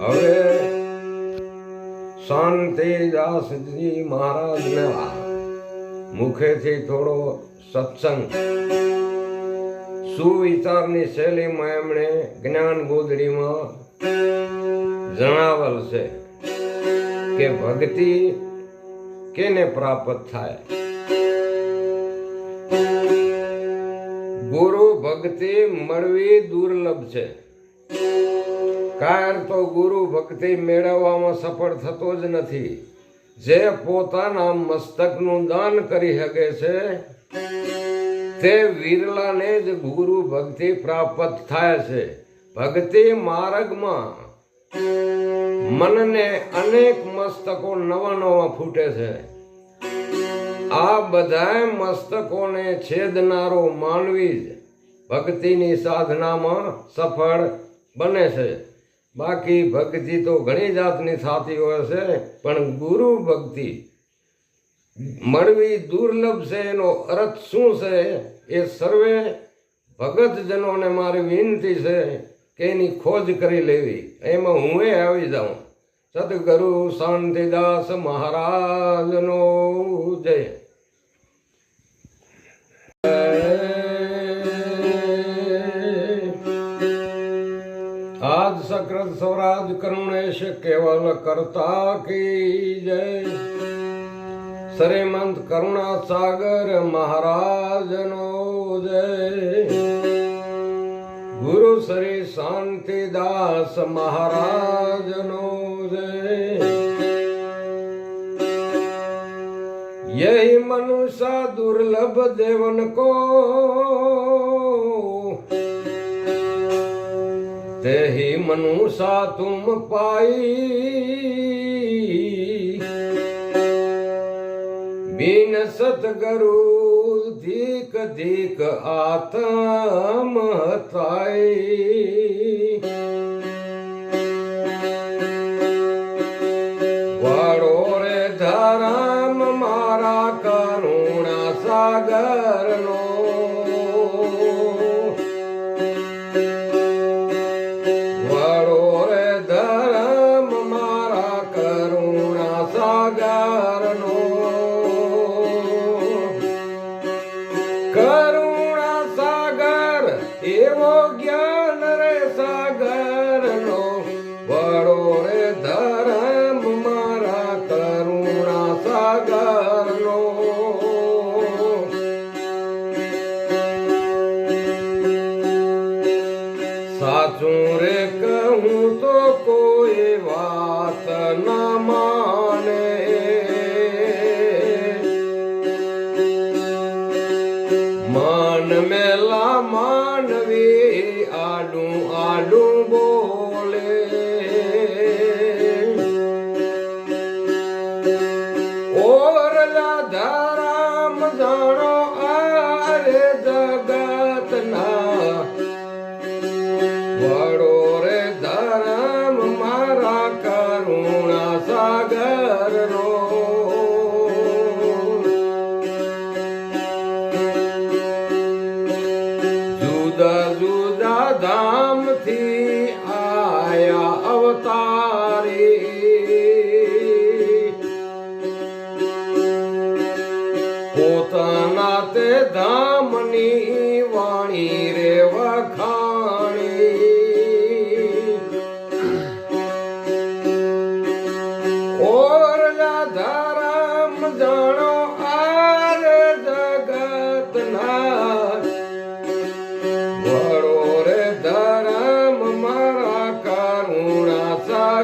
હવે શાંતિદાસજી મહારાજને મુખેથી થોડો સત્સંગ. સુવિચારની શૈલીમાં એમણે જ્ઞાન ગોદડીમાં જણાવેલ છે કે ભક્તિ કેને પ્રાપ્ત થાય? ગુરુ ભક્તિ મળવી દુર્લભ છે. કાર તો ગુરુ ભક્તિ મેળવવામાં સફળ થતો જ નથી. જે પોતાના મસ્તકનું દાન કરી શકે છે, તે વિરલાને જ ગુરુ ભક્તિ પ્રાપ્ત થાય છે. ભક્તિ માર્ગમાં મનને અનેક મસ્તકો નવા નવા ફૂટે છે. આ બધા મસ્તકોને છેદનારો માનવી જ ભક્તિની સાધનામાં સફળ બને છે. બાકી ભક્તિ તો ઘણી જાતની થતી હોય છે પણ ગુરુ ભક્તિ મળવી દુર્લભ છે, એનો અર્થ શું છે? એ સર્વે ભગતજનોને મારી વિનંતી છે કે એની ખોજ કરી લેવી. એમાં હું એ આવી જાઉં. સદગુરુ શાંતિદાસ મહારાજનો જય. આજ સક્રત સ્વરાજ કરુણેશ કેવલ કરતા કી જય શ્રીમંત કરુણા સાગર મહારાજનો જય ગુરુ શ્રી શાંતિદાસ મહારાજનો જય यही मनुष्य दुर्लभ देवन को મનુષા તુમ પાઈ બિન સતગુરુ ધીક ધીક આત્મ હતાઈ ઓરલા ધારામ જાણો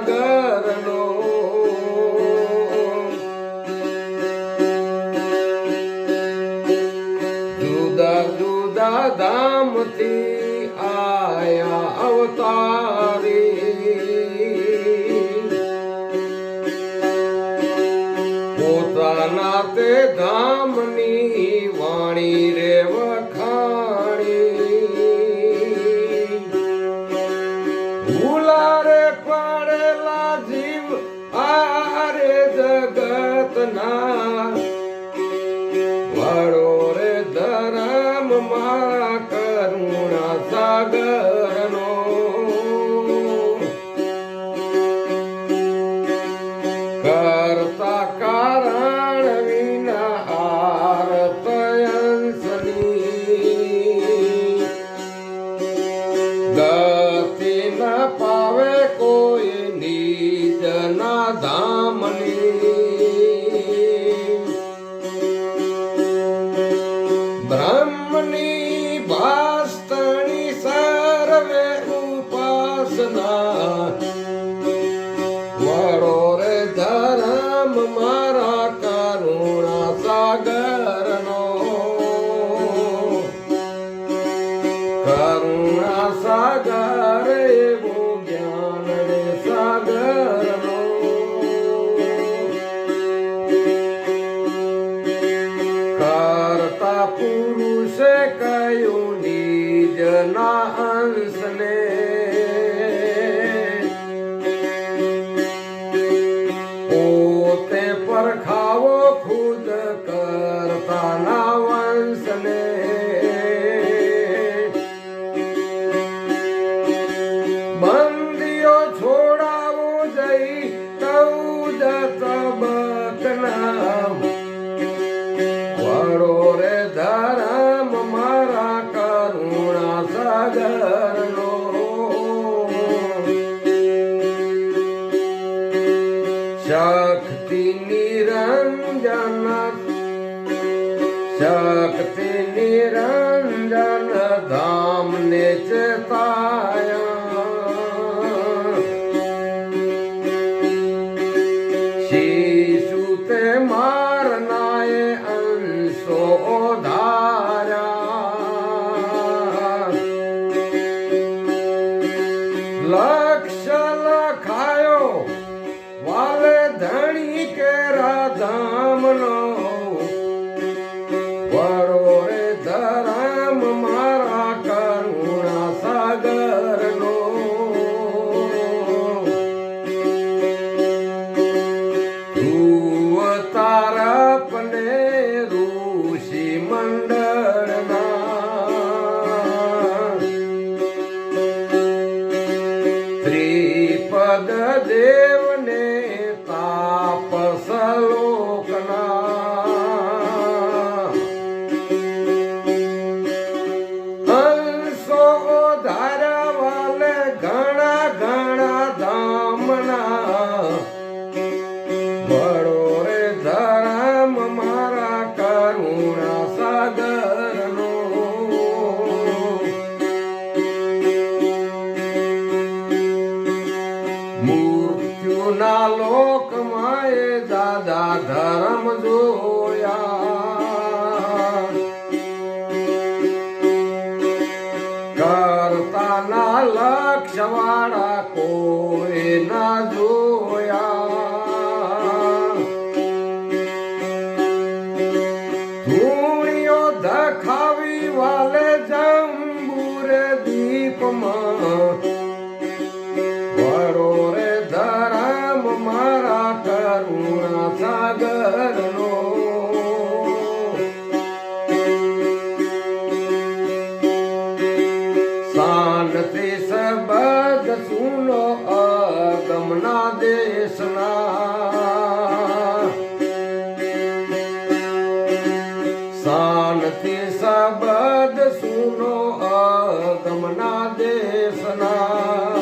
કરુણા જુદા જુદા ધામથી આયા અવતારી પોતાના તે ધામની વાણી રે જગતના વાળો રે ધરમ મારા કરુણા સાગરનો Satanás. સાગરનો શક્તિ નિરંજન શક્તિ નિરંજન ધામને ચેતા saltare. લોકમાં એ દાદા ધર્મ જો કરુણા સાગરનો શાંતિ સબદ સુનો અગમના દેશના. શાંતિ સબદ સુનો અગમના દેશના.